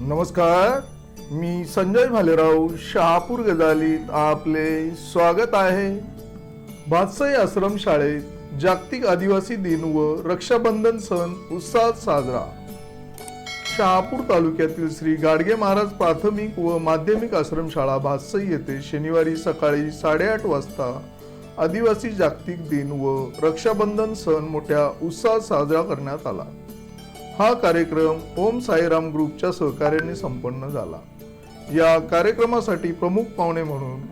नमस्कार मी संजय भालेराव शहापूर गजालीत आपले स्वागत आहे. भातसई आश्रम शाळेत जागतिक आदिवासी दिन व रक्षाबंधन सण उत्साहात साजरा. शहापूर तालुक्यातील श्री गाडगे महाराज प्राथमिक व माध्यमिक आश्रमशाळा भातसई येथे शनिवारी सकाळी साडेआठ वाजता आदिवासी जागतिक दिन व रक्षाबंधन सण मोठ्या उत्साहात साजरा करण्यात आला. हा कार्यक्रम ओम साईराम ग्रुपच्या सहकार्याने संपन्न झाला. या कार्यक्रमासाठी प्रमुख पाहुणे म्हणून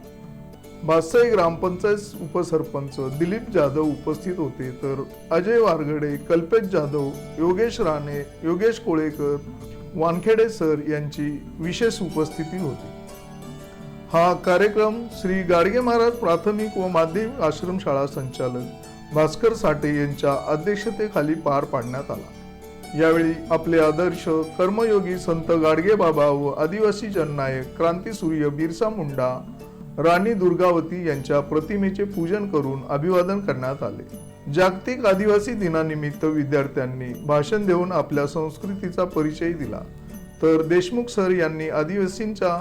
भासाई ग्रामपंचायत उपसरपंच दिलीप जाधव उपस्थित होते तर अजय वारगडे कल्पेश जाधव योगेश राणे योगेश कोळेकर वानखेडे सर यांची विशेष उपस्थिती होती. हा कार्यक्रम श्री गाडगे महाराज प्राथमिक व माध्यमिक आश्रमशाळा संचालक भास्कर साठे यांच्या अध्यक्षतेखाली पार पाडण्यात आला. यावेळी आपले आदर्श कर्मयोगी संत गाडगे बाबा व आदिवासी जननायक क्रांतीसूर्य बिरसा मुंडा राणी दुर्गावती यांच्या प्रतिमेचे पूजन करून अभिवादन करण्यात आले. जागतिक आदिवासी दिनानिमित्त विद्यार्थ्यांनी भाषण देऊन आपल्या संस्कृतीचा परिचय दिला. तर देशमुख सर यांनी आदिवासींच्या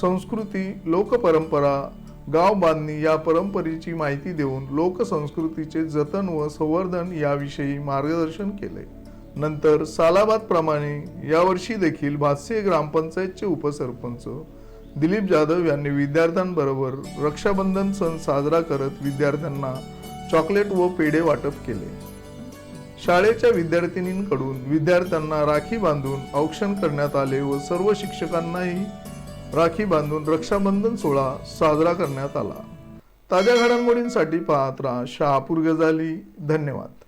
संस्कृती लोकपरंपरा गाव बांधणी या परंपरेची माहिती देऊन लोकसंस्कृतीचे जतन व संवर्धन याविषयी मार्गदर्शन केले. नंतर सालाबादप्रमाणे यावर्षी देखील भातसे ग्रामपंचायतचे उपसरपंच दिलीप जाधव यांनी विद्यार्थ्यांबरोबर रक्षाबंधन सण साजरा करत विद्यार्थ्यांना चॉकलेट व पेढे वाटप केले. शाळेच्या विद्यार्थिनींकडून विद्यार्थ्यांना राखी बांधून औक्षण करण्यात आले व सर्व शिक्षकांनाही राखी बांधून रक्षाबंधन सोहळा साजरा करण्यात आला. ताज्या घडामोडींसाठी पाहत राहा शहापूर गजाली धन्यवाद.